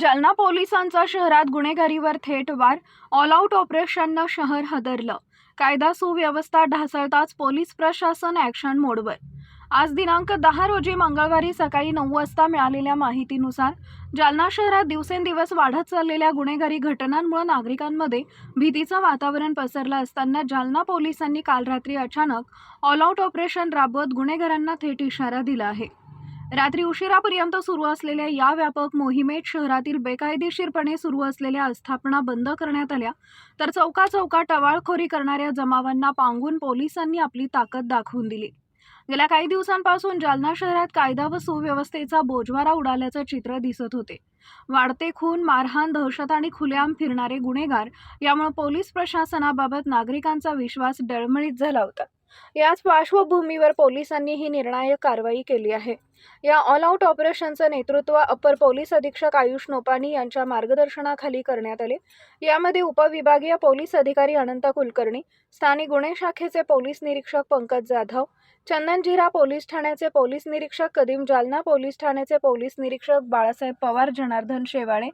जालना पोलिसांचा शहरात गुन्हेगारीवर थेट वार ऑल आऊट ऑपरेशननं शहर हादरलं. कायदा सुव्यवस्था ढासळताच पोलीस प्रशासन ॲक्शन मोडवर. आज दिनांक दहा रोजी मंगळवारी सकाळी नऊ वाजता मिळालेल्या माहितीनुसार जालना शहरात दिवसेंदिवस वाढत चाललेल्या गुन्हेगारी घटनांमुळे नागरिकांमध्ये भीतीचं वातावरण पसरलं असताना जालना पोलिसांनी काल रात्री अचानक ऑल आऊट ऑपरेशन राबवत गुन्हेगारांना थेट इशारा दिला आहे. रात्री उशिरापर्यंत सुरू असलेल्या या व्यापक मोहिमेत शहरातील बेकायदेशीरपणे सुरू असलेल्या आस्थापना बंद करण्यात आल्या. तर चौका चौका टवाळखोरी करणाऱ्या जमावांना पांगून पोलिसांनी आपली ताकद दाखवून दिली. गेल्या काही दिवसांपासून जालना शहरात कायदा व सुव्यवस्थेचा बोजवारा उडाल्याचं चित्र दिसत होते. वाढते खून मारहाण दहशत आणि खुलेआम फिरणारे गुन्हेगार यामुळे पोलीस प्रशासनाबाबत नागरिकांचा विश्वास डळमळीत झाला होता. याच पार्श्वभूमीवर पोलिसांनी ही निर्णायक कारवाई केली आहे. या ऑल आऊट ऑपरेशनचं नेतृत्व अप्पर पोलीस अधीक्षक आयुष नोपानी यांच्या मार्गदर्शनाखाली करण्यात आले. यामध्ये उपविभागीय पोलीस अधिकारी अनंत कुलकर्णी स्थानिक गुन्हे शाखेचे पोलीस निरीक्षक पंकज जाधव चंदनजिरा पोलीस ठाण्याचे पोलीस निरीक्षक कदीम जालना पोलीस ठाण्याचे पोलीस निरीक्षक बाळासाहेब पवार जनार्दन शेवाळे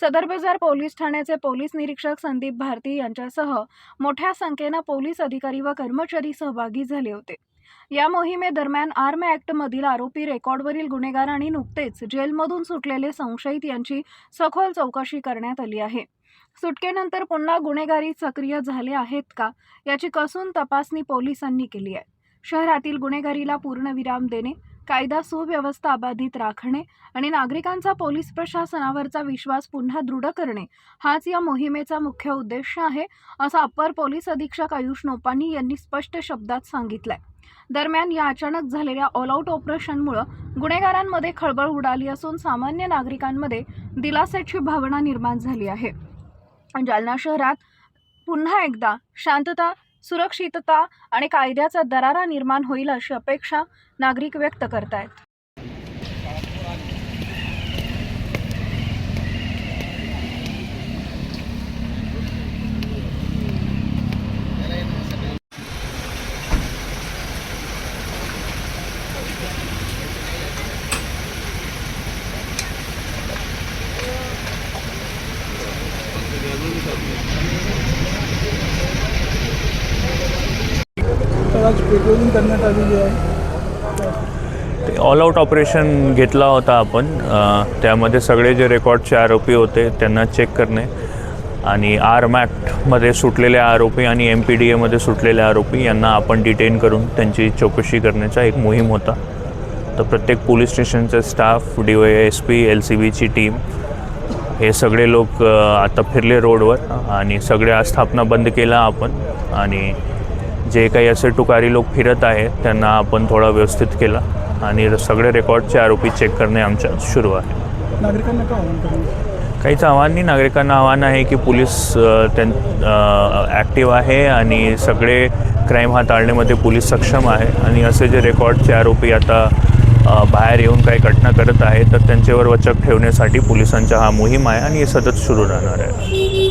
सदर बाजार पोलीस ठाण्याचे पोलीस निरीक्षक संदीप भारती यांच्यासह मोठ्या संख्येनं पोलीस अधिकारी व कर्मचारी सहभागी झाले होते. या मोहिमेदरम्यान आर्म ॲक्टमधील आरोपी रेकॉर्डवरील गुन्हेगार आणि नुकतेच जेलमधून सुटलेले संशयित यांची सखोल चौकशी करण्यात आली आहे. सुटकेनंतर पुन्हा गुन्हेगारी सक्रिय झाले आहेत का याची कसून तपासणी पोलिसांनी केली आहे. शहरातील गुन्हेगारीला पूर्णविराम देणे कायदा सुव्यवस्था अबाधित राखणे आणि नागरिकांचा पोलीस प्रशासनावरचा विश्वास पुन्हा दृढ करणे हाच या मोहिमेचा मुख्य उद्देश आहे असं अप्पर पोलीस अधीक्षक आयुष नोपानी यांनी स्पष्ट शब्दात सांगितलंय. दरम्यान या अचानक झालेल्या ऑल आऊट ऑपरेशनमुळं गुन्हेगारांमध्ये खळबळ उडाली असून सामान्य नागरिकांमध्ये दिलासाची भावना निर्माण झाली आहे. जालना शहरात पुन्हा एकदा शांतता सुरक्षितता आणि कायद्याचा दरारा निर्माण होईल अशी अपेक्षा नागरिक व्यक्त करतायत. आज पेट्रोलिंग करण्यात आलेली आहे. ते ऑल आऊट ऑपरेशन घेतला होता आपण. त्यामध्ये सगळे जे रेकॉर्डचे आरोपी होते त्यांना चेक करणे. आणि आर्म ॲक्टमध्ये सुटलेले आरोपी आणि एम पी डी एमध्ये सुटलेले आरोपी यांना आपण डिटेन करून त्यांची चौकशी करण्याचा एक मोहीम होता. तर प्रत्येक पोलीस स्टेशनचे staff D Y S P L C बीची टीम हे सगळे लोक आता फिरले रोडवर आणि सगळे आस्थापना बंद केला आपण. आणि जे काही असे टुकारी लोक फिरत आहेत त्यांना आपण थोडा व्यवस्थित केला आणि सगळे रेकॉर्डचे आरोपी चेक करणे आमच्या सुरू आहे. काहीच आव्हान नाही. नागरिकांना आव्हान आहे की पोलीस त्यां ॲक्टिव्ह आहे आणि सगळे क्राईम हाताळण्यामध्ये पोलीस सक्षम आहे. आणि असे जे रेकॉर्डचे आरोपी आता बाहेर येऊन काही घटना करत आहेत तर त्यांच्यावर वचक ठेवण्यासाठी पोलिसांचा हा मोहीम आहे आणि हे सतत सुरू राहणार आहे.